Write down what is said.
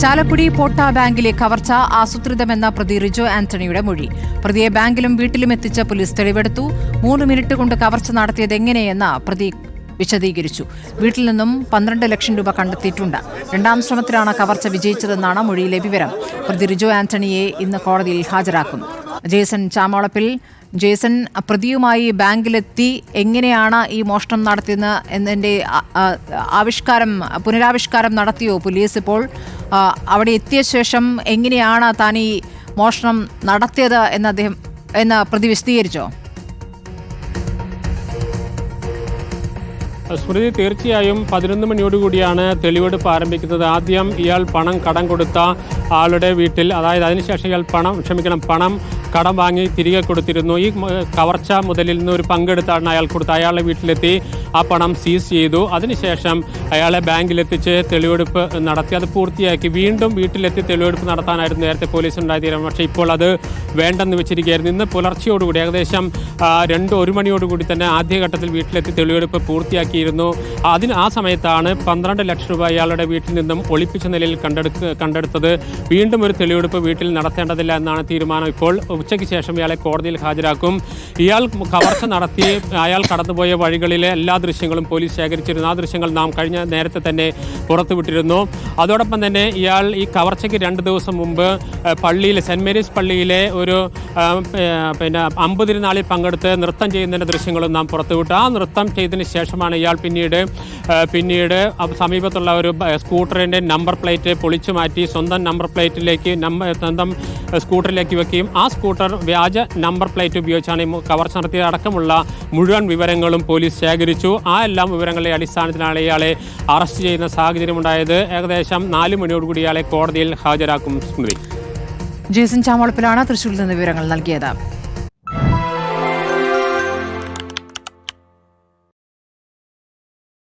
ചാലക്കുടി പോട്ട ബാങ്കിലെ കവർച്ച ആസൂത്രിതമെന്ന പ്രതി റിജോ ആന്റണിയുടെ മൊഴി. പ്രതിയെ ബാങ്കിലും വീട്ടിലും എത്തിച്ച പോലീസ് തെളിവെടുത്തു. മൂന്ന് മിനിറ്റ് കൊണ്ട് കവർച്ച നടത്തിയത് എങ്ങനെയെന്ന പ്രതി വിശദീകരിച്ചു. വീട്ടിൽ നിന്നും പന്ത്രണ്ട് ലക്ഷം രൂപ കണ്ടെത്തിയിട്ടുണ്ട്. രണ്ടാം ശ്രമത്തിലാണ് കവർച്ച വിജയിച്ചതെന്നാണ് മൊഴിയിലെ വിവരം. പ്രതി റിജോ ആന്റണിയെ ഇന്ന് കോടതിയിൽ ഹാജരാക്കും. ജേസൺ ചാമോളപ്പിൽ. ജേസൺ പ്രതിയുമായി ബാങ്കിലെത്തി എങ്ങനെയാണ് ഈ മോഷണം നടത്തിയത് എന്നതിന്റെ ആവിഷ്കാരം പുനരാവിഷ്കാരം നടത്തിയോ പോലീസ് ഇപ്പോൾ? അവിടെ എത്തിയ ശേഷം എങ്ങനെയാണ് താൻ ഈ മോഷണം നടത്തിയത് എന്ന് അദ്ദേഹം എന്ന് പ്രതി വിശദീകരിച്ചോ? സ്മൃതി തീർച്ചയായും പതിനൊന്ന് മണിയോടുകൂടിയാണ് തെളിവെടുപ്പ് ആരംഭിക്കുന്നത്. ആദ്യം ഇയാൾ പണം കടം കൊടുത്ത ആളുടെ വീട്ടിൽ അതായത് അതിനുശേഷം ഇയാൾ പണം ക്ഷമിക്കണം പണം കടം വാങ്ങി തിരികെ കൊടുത്തിരുന്നു. ഈ കവർച്ച മുതലിൽ നിന്ന് ഒരു പങ്കെടുത്താണ് അയാൾ കൊടുത്ത് അയാളുടെ വീട്ടിലെത്തി ആ പണം സീസ് ചെയ്തു. അതിനുശേഷം അയാളെ ബാങ്കിലെത്തിച്ച് തെളിവെടുപ്പ് നടത്തി. അത് പൂർത്തിയാക്കി. വീണ്ടും വീട്ടിലെത്തി തെളിവെടുപ്പ് നടത്താനായിരുന്നു നേരത്തെ പോലീസ് ഉണ്ടായ തീരുമാനം. പക്ഷേ ഇപ്പോൾ അത് വേണ്ടെന്ന് വെച്ചിരിക്കുകയായിരുന്നു. ഇന്ന് പുലർച്ചയോടുകൂടി ഏകദേശം രണ്ട് ഒരു മണിയോടുകൂടി തന്നെ ആദ്യഘട്ടത്തിൽ വീട്ടിലെത്തി തെളിവെടുപ്പ് പൂർത്തിയാക്കിയിരുന്നു. അതിന് ആ സമയത്താണ് പന്ത്രണ്ട് ലക്ഷം രൂപ അയാളുടെ വീട്ടിൽ നിന്നും ഒളിപ്പിച്ച നിലയിൽ കണ്ടെടുത്ത് കണ്ടെടുത്തത്. വീണ്ടും ഒരു തെളിവെടുപ്പ് വീട്ടിൽ നടത്തേണ്ടതില്ല എന്നാണ് തീരുമാനം. ഇപ്പോൾ ഉച്ചയ്ക്ക് ശേഷം ഇയാളെ കോടതിയിൽ ഹാജരാക്കും. ഇയാൾ കവർച്ച നടത്തി അയാൾ കടന്നുപോയ വഴികളിലെ എല്ലാ ദൃശ്യങ്ങളും പോലീസ് ശേഖരിച്ചിരുന്നു. ആ ദൃശ്യങ്ങൾ നാം കഴിഞ്ഞ നേരത്തെ തന്നെ പുറത്തുവിട്ടിരുന്നു അതോടൊപ്പം തന്നെ ഇയാൾ ഈ കവർച്ചയ്ക്ക് രണ്ട് ദിവസം മുമ്പ് പള്ളിയിലെ പള്ളിയിൽ സെന്റ് മേരീസ് പള്ളിയിലെ ഒരു പിന്നെ അമ്പതിരുന്നാളിൽ പങ്കെടുത്ത് നൃത്തം ചെയ്യുന്നതിന്റെ ദൃശ്യങ്ങളും നാം പുറത്തുവിട്ടു ആ നൃത്തം ചെയ്തതിന് ശേഷമാണ് ഇയാൾ പിന്നീട് പിന്നീട് സമീപത്തുള്ള ഒരു സ്കൂട്ടറിന്റെ നമ്പർ പ്ലേറ്റ് പൊളിച്ചു മാറ്റി സ്വന്തം നമ്പർ പ്ലേറ്റിലേക്ക് നമ്പർ സ്വന്തം സ്കൂട്ടറിലേക്ക് വെക്കുകയും ആ സ്കൂട്ടർ വ്യാജ നമ്പർ പ്ലേറ്റ് ഉപയോഗിച്ചാണ് കവർച്ച നടത്തിയ അടക്കമുള്ള മുഴുവൻ വിവരങ്ങളും പോലീസ് ശേഖരിച്ചു. ആ എല്ലാ വിവരങ്ങളുടെ അടിസ്ഥാനത്തിലാണ് ഇയാളെ അറസ്റ്റ് ചെയ്യുന്ന സാഹചര്യമുണ്ടായത് ഏകദേശം നാല് മണിയോടുകൂടി ഇയാളെ കോടതിയിൽ ഹാജരാക്കും സ്മൃതി. ജേസൻ ചാമോളപ്പിലാണ് തൃശ്ശൂരിൽ നിന്ന് വിവരങ്ങൾ നൽകിയത്.